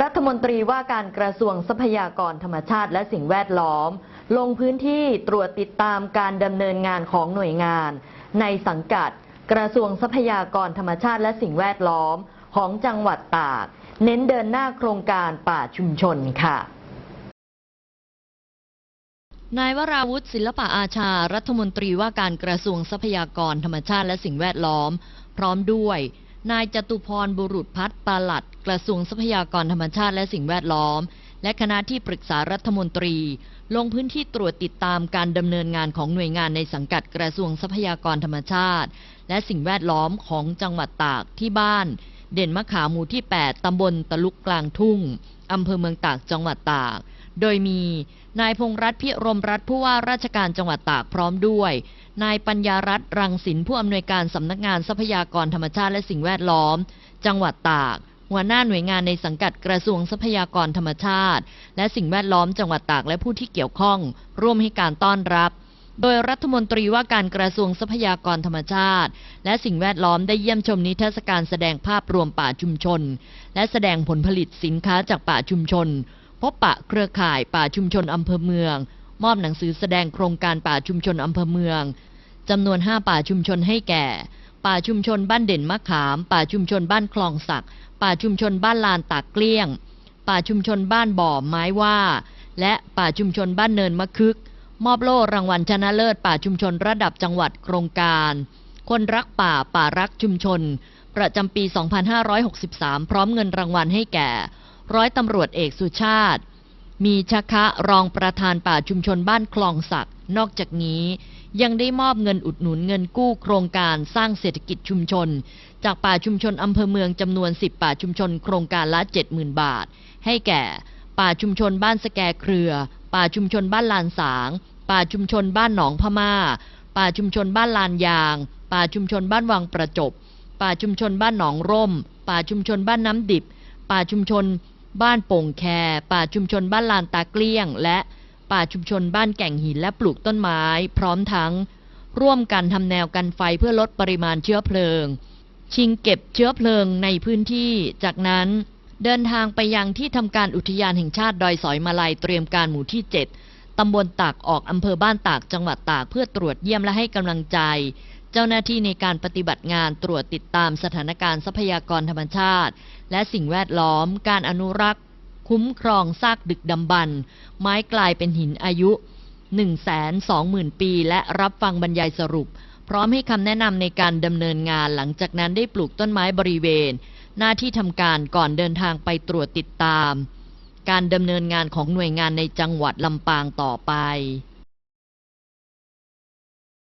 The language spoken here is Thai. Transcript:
รัฐมนตรีว่าการกระทรวงทรัพยากรธรรมชาติและสิ่งแวดล้อม ลงพื้นที่ตรวจติดตามการดำเนินงานของหน่วยงาน ในสังกัด กระทรวงทรัพยากรธรรมชาติและสิ่งแวดล้อมของจังหวัดตาก เน้นเดินหน้าโครงการป่าชุมชนค่ะนายวราวุฒิศิลปะอาชา รัฐมนตรีว่าการกระทรวงทรัพยากรธรรมชาติและสิ่งแวดล้อม พร้อมด้วย นายจตุพรบุรุษพัฒน์ปาลัด กระทรวงทรัพยากรธรรมชาติและสิ่งแวดล้อม และคณะที่ปรึกษารัฐมนตรี ลงพื้นที่ตรวจติดตามการดำเนินงานของหน่วยงานในสังกัดกระทรวงทรัพยากรธรรมชาติ และสิ่งแวดล้อมของจังหวัดตากที่บ้าน เด่นมะขามหมู่ที่ 8 ตำบลตะลุกกลางทุ่งอำเภอเมืองตากจังหวัดตาก โดยมีนายพงษ์รัตน์พิรมรัตน์ผู้ว่าราชการจังหวัดตากพร้อมด้วย นายปัญญารัตน์รังสินผู้อำนวยการสำนักงานทรัพยากรธรรมชาติและสิ่งแวดล้อม จังหวัดตาก หัวหน้าหน่วยงานในสังกัดกระทรวงทรัพยากรธรรมชาติ และสิ่งแวดล้อมจังหวัดตากและผู้ที่เกี่ยวข้อง ร่วมให้การต้อนรับ โดยรัฐมนตรีว่าการกระทรวงทรัพยากรธรรมชาติ และสิ่งแวดล้อมได้เยี่ยมชมนิทรรศการแสดงภาพรวมป่าชุมชน และแสดงผลผลิตสินค้าจากป่าชุมชน พบปะเครือข่ายป่าชุมชนอำเภอเมือง มอบหนังสือแสดงโครงการป่าชุมชนอำเภอเมืองจำนวน 5 ป่าชุมชนให้แก่ ป่าชุมชนบ้านเด่นมะขาม ป่าชุมชนบ้านคลองสัก ป่าชุมชนบ้านลานตากเกลี้ยง ป่าชุมชนบ้านบ่อไม้ว่า และป่าชุมชนบ้านเนินมะคึก มอบโล่รางวัลชนะเลิศป่าชุมชนระดับจังหวัดโครงการ คนรักป่าป่ารักชุมชน ประจำปี 2563 พร้อมเงินรางวัลให้แก่ ร้อยตำรวจเอกสุชาติ มีชคะรองประธานป่าชุมชนบ้านคลองสักดิ์นอกจากนี้ยังได้มอบเงินอุดหนุนเงินกู้โครงการสร้างเศรษฐกิจชุมชน จากป่าชุมชนอำเภอเมืองจำนวน 10 ป่าชุมชนโครงการละ 70,000 บาท ให้แก่ ป่าชุมชนบ้านสแกเครือ ป่าชุมชนบ้านลานสาง ป่าชุมชนบ้านหนองพม่า ป่าชุมชนบ้านลานยาง ป่าชุมชนบ้านวังประจบ ป่าชุมชนบ้านหนองร่ม ป่าชุมชนบ้านน้ำดิบ ป่าชุมชน บ้านโป่งแค ป่าชุมชนบ้านลานตาเกลี้ยง และป่าชุมชนบ้านแก่งหินและปลูกต้นไม้ พร้อมทั้ง ร่วมกันทำแนวกันไฟเพื่อลดปริมาณเชื้อเพลิง ชิงเก็บเชื้อเพลิงในพื้นที่ จากนั้นเดินทางไปยังที่ทำการอุทยานแห่งชาติดอยสอยมาลัยเตรียมการหมู่ที่ 7ตำบลตากออกอำเภอบ้านตากจังหวัดตากเพื่อตรวจเยี่ยมและให้กำลังใจ เจ้าหน้าที่ในการปฏิบัติงานตรวจติดตามสถานการณ์ทรัพยากรธรรมชาติ และสิ่งแวดล้อม การอนุรักษ์ คุ้มครองซากดึกดำบรรพ์ไม้กลายเป็นหินอายุ 120,000 ปี และรับฟังบรรยายสรุป พร้อมให้คำแนะนำในการดำเนินงานหลังจากนั้นได้ปลูกต้นไม้บริเวณ หน้าที่ทำการก่อนเดินทางไปตรวจติดตาม การดำเนินงานของหน่วยงานในจังหวัดลำปางต่อไป